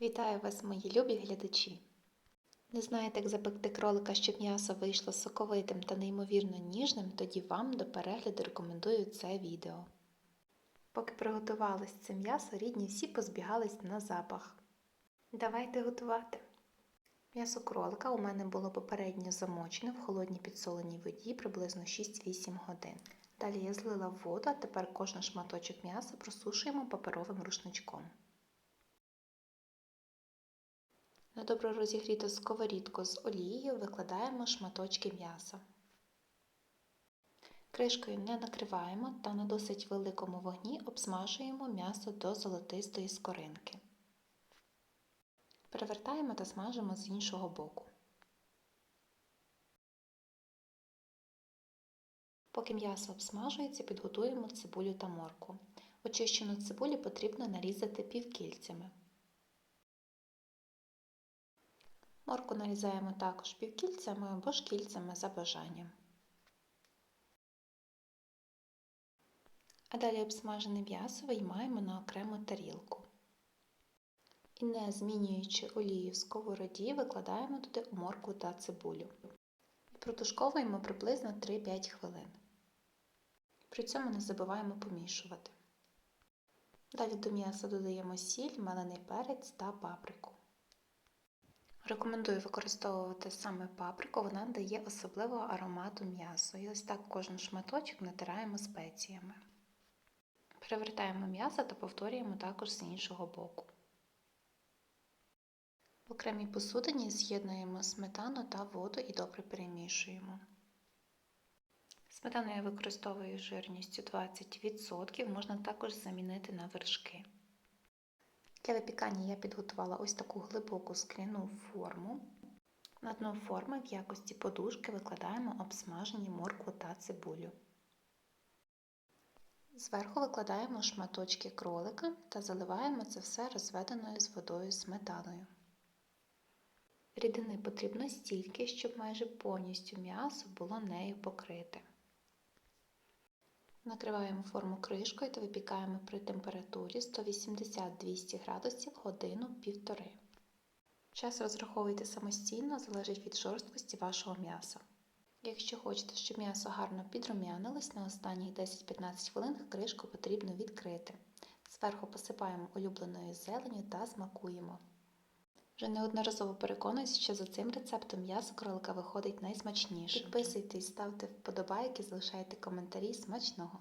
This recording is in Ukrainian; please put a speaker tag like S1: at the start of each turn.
S1: Вітаю вас, мої любі глядачі! Не знаєте, як запекти кролика, щоб м'ясо вийшло соковитим та неймовірно ніжним, тоді вам до перегляду рекомендую це відео. Поки приготувалось це м'ясо, рідні всі позбігались на запах. Давайте готувати. М'ясо кролика у мене було попередньо замочене в холодній підсоленій воді приблизно 6-8 годин. Далі я злила воду, а тепер кожен шматочок м'яса просушуємо паперовим рушничком. На добре розігріту сковорідку з олією викладаємо шматочки м'яса. Кришкою не накриваємо та на досить великому вогні обсмажуємо м'ясо до золотистої скоринки. Перевертаємо та смажимо з іншого боку. Поки м'ясо обсмажується, підготуємо цибулю та морку. Очищену цибулю потрібно нарізати півкільцями. Морку нарізаємо також півкільцями або шкільцями за бажанням. А далі обсмажене м'ясо виймаємо на окрему тарілку. І не змінюючи олію в сковороді, викладаємо туди морку та цибулю. І протушковуємо приблизно 3-5 хвилин. При цьому не забуваємо помішувати. Далі до м'яса додаємо сіль, мелений перець та паприку. Рекомендую використовувати саме паприку, вона дає особливого аромату м'ясу. І ось так кожен шматочок натираємо спеціями. Перевертаємо м'ясо та повторюємо також з іншого боку. В окремій посудині з'єднуємо сметану та воду і добре перемішуємо. Сметану я використовую жирністю 20%, можна також замінити на вершки. Для випікання я підготувала ось таку глибоку скляну форму. На дно форми в якості подушки викладаємо обсмажені моркву та цибулю. Зверху викладаємо шматочки кролика та заливаємо це все розведеною з водою сметаною. Рідини потрібно стільки, щоб майже повністю м'ясо було нею покрите. Накриваємо форму кришкою та випікаємо при температурі 180-200 градусів годину-півтори. Час розраховуйте самостійно, залежить від жорсткості вашого м'яса. Якщо хочете, щоб м'ясо гарно підрум'янилось, на останні 10-15 хвилин кришку потрібно відкрити. Зверху посипаємо улюбленою зеленю та смакуємо. Вже неодноразово переконуюсь, що за цим рецептом м'ясо кролика виходить найсмачніше. Підписуйтесь, ставте вподобайки, залишайте коментарі смачного.